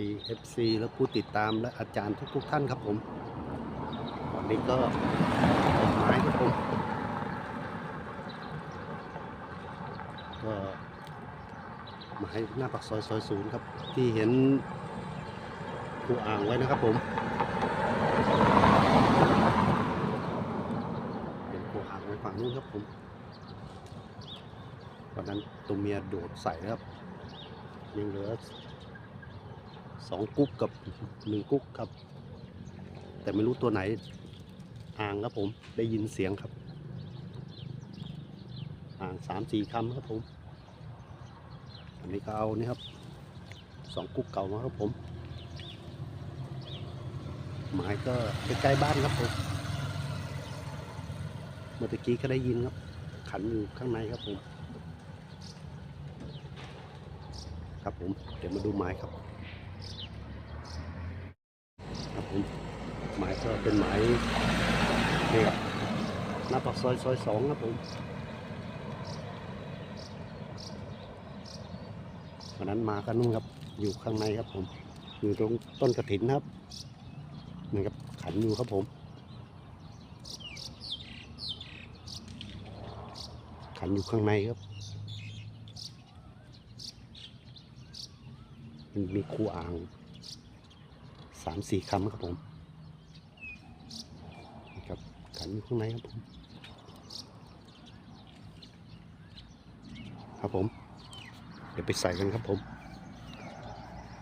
ดี FC และผู้ติดตามและอาจารย์ทุกๆท่านครับผมวันนี้ก็ดอกไม้ครับผมก็หมายหน้าปากซอยซอยศูนย์ครับ ที่เห็นคูอ่างไว้นะครับผมเห็นคูอ่างไว้ฝั่งนู้นครับผมวันนั้นตัวเมียโดดใส่ครับยังเหลือ สองกุ๊กกับหนึ่งกุ๊กครับ แต่ไม่รู้ตัวไหนอ่างครับผมได้ยินเสียงครับอ่างสามสี่คำครับผมอันนี้ก็เอานี่ครับสองกุ๊กเก่ามาครับผมหมายก็ใกล้ๆบ้านครับผมเมื่อกี้ก็ได้ยินครับ ขันอยู่ข้างในครับผมครับผมเดี๋ยวมาดูหมายครับ ครับผม หมายก็เป็นหมายนี่ครับหน้าปากซอยซอยสองครับผมวันนั้นมากันนู่นครับ อยู่ข้างในครับผม อยู่ตรงต้นกระถินครับนี่ครับขันอยู่ครับผมขันอยู่ข้างในครับ มันมีคูอ่างามสี่คำครับผมครับขันอยู่ข้างในครับผม ครับผม เดี๋ยวไปใส่กันครับผม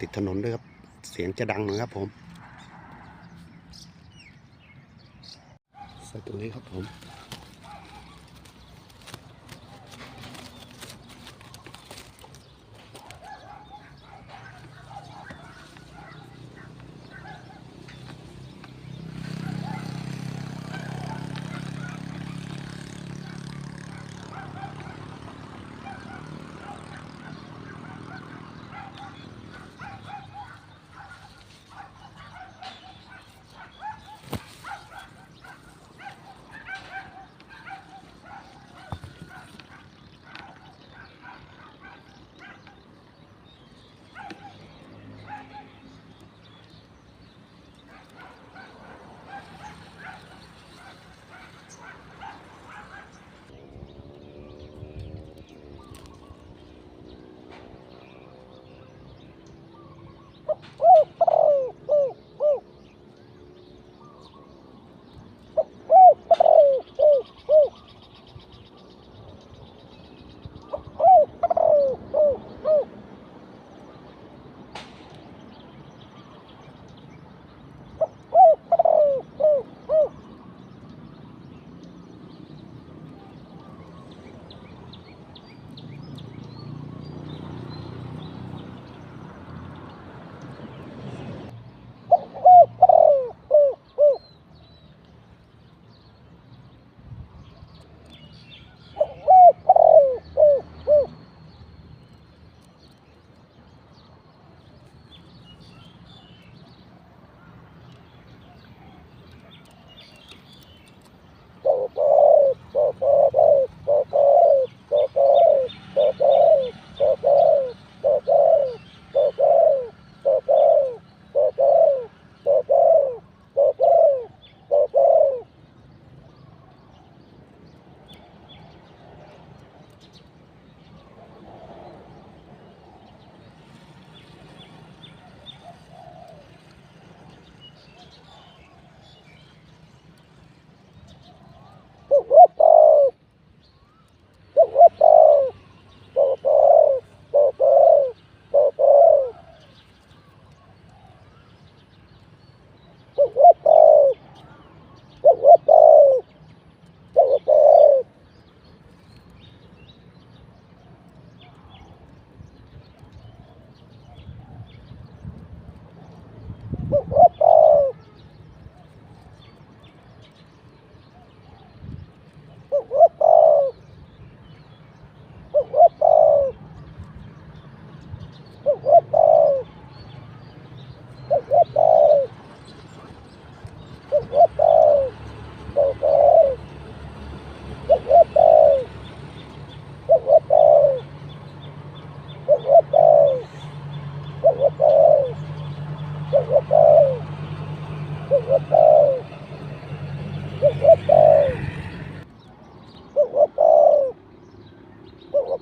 ติดถนนด้วยครับ เสียงจะดังหน่อยครับผม ใส่ตรงนี้ครับผม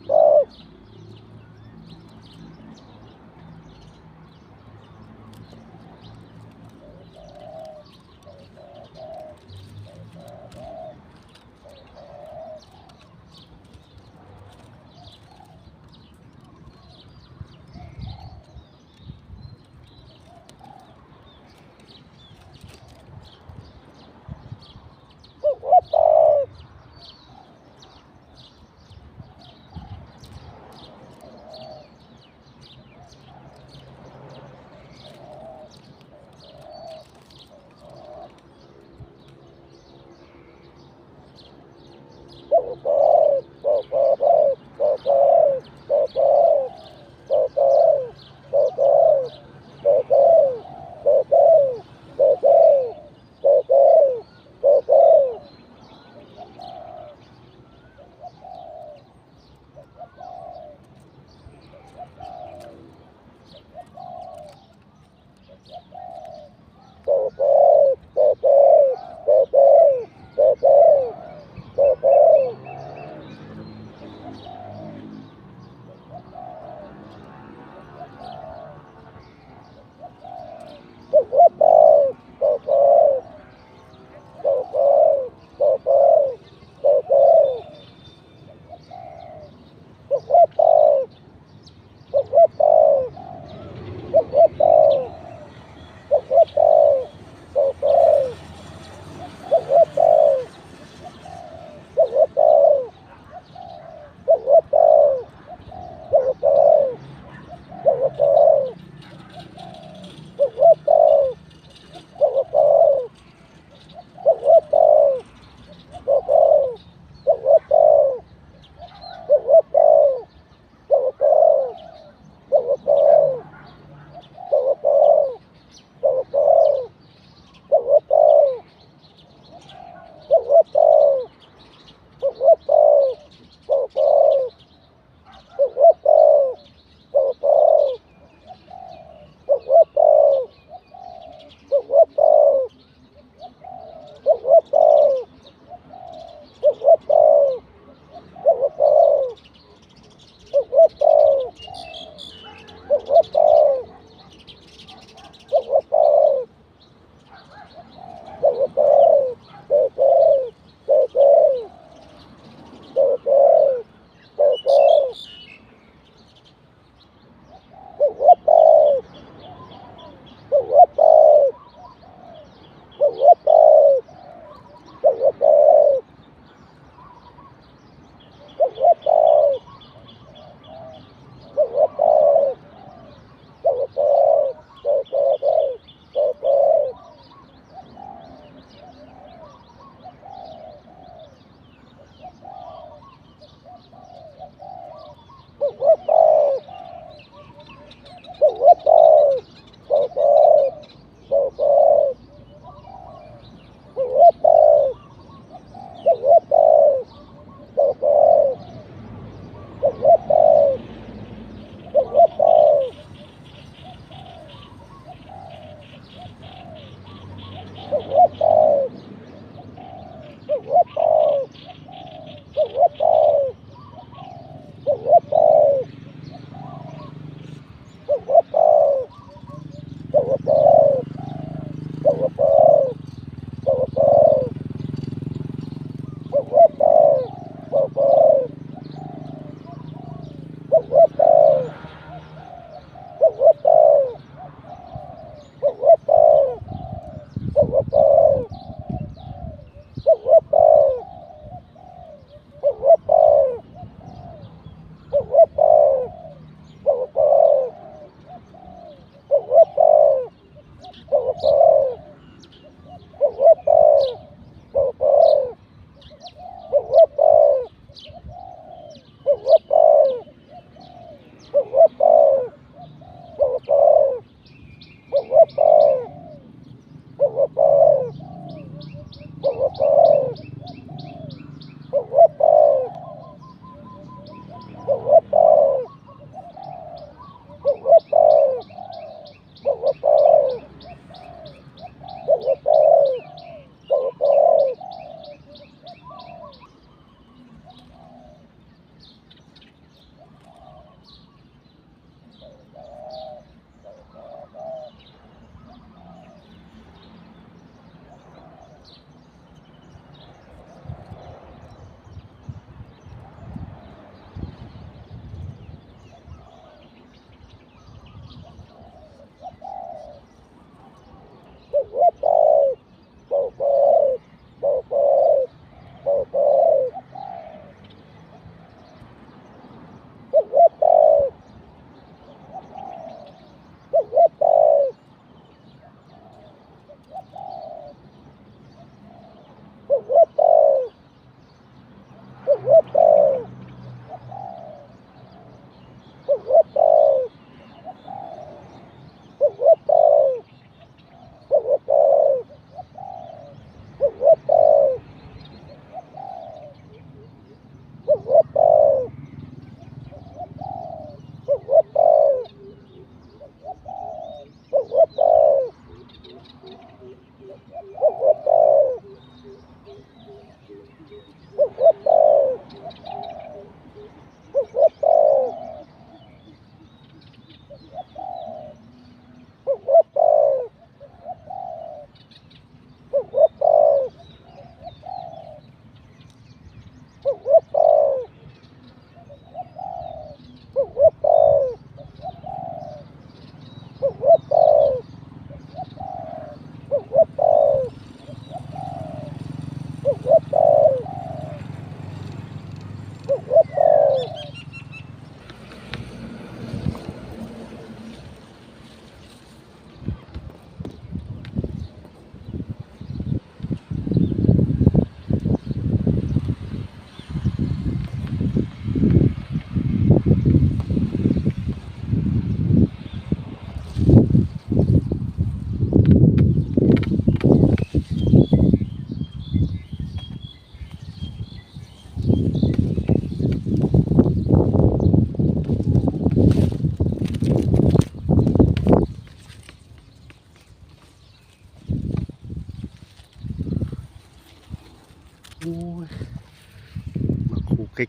Lord.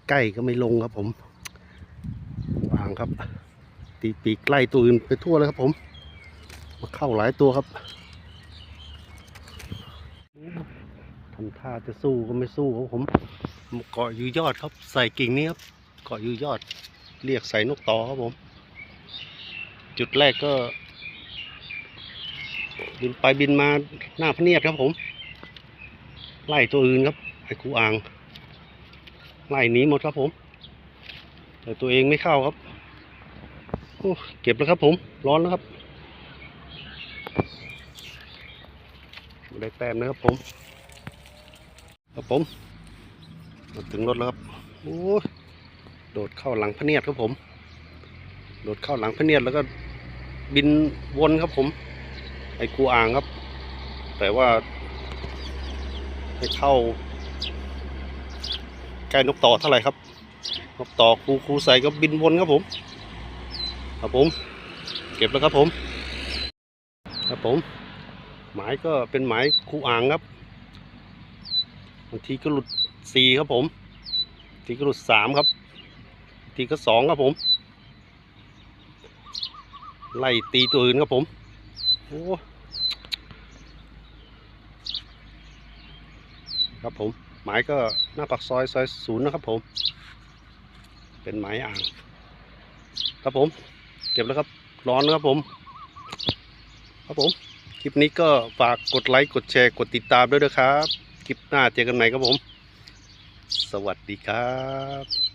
ใกล้ๆก็ไม่ลงครับผมวางครับ ตีปีกใกล้ตัวอื่นไปทั่วเลยครับผม มาเข้าหลายตัวครับทำท่าจะสู้ก็ไม่สู้ครับผมเกาะอยู่ยอดครับใส่กิ่งนี้ครับเกาะอยู่ยอด เรียกใส่นกต่อครับผม จุดแรกก็ บินไปบินมาหน้าพเนียดครับผม ไล่ตัวอื่นครับไอ้คูอ่าง ไล่หนีหมดครับผม แต่ตัวเองไม่เข้าครับโอ้เก็บแล้วครับผม ร้อนแล้วครับ ได้แต้มนะครับผม ครับผมมาถึงรถแล้วครับ โอ้ยโดดเข้าหลังพะเนียดครับผม โดดเข้าหลังพะเนียดแล้วก็บินวนครับผม ไอ้ครูอ่างครับ แต่ว่าไม่เข้า ใกล้นกต่อเท่าไหร่ครับ นกต่อครูครูใส่ก็บินวนครับผม ครับผม เก็บแล้วครับผม ครับผม หมายก็เป็นหมายครูอ่างครับบางทีก็หลุดสี่ครับผมบางทีก็หลุดสามครับบางทีก็สองครับผม ไล่ตีตัวอื่นครับผมโอ้ครับผม หมายก็หน้าปากซอยซอยศูนย์นะครับผม เป็นหมายอ่าง ครับผม เก็บแล้วครับ ร้อนนะครับผม ครับผม คลิปนี้ก็ฝากกดไลค์ กดแชร์ กดติดตามด้วยนะครับ คลิปหน้าเจอกันใหม่ครับผม สวัสดีครับ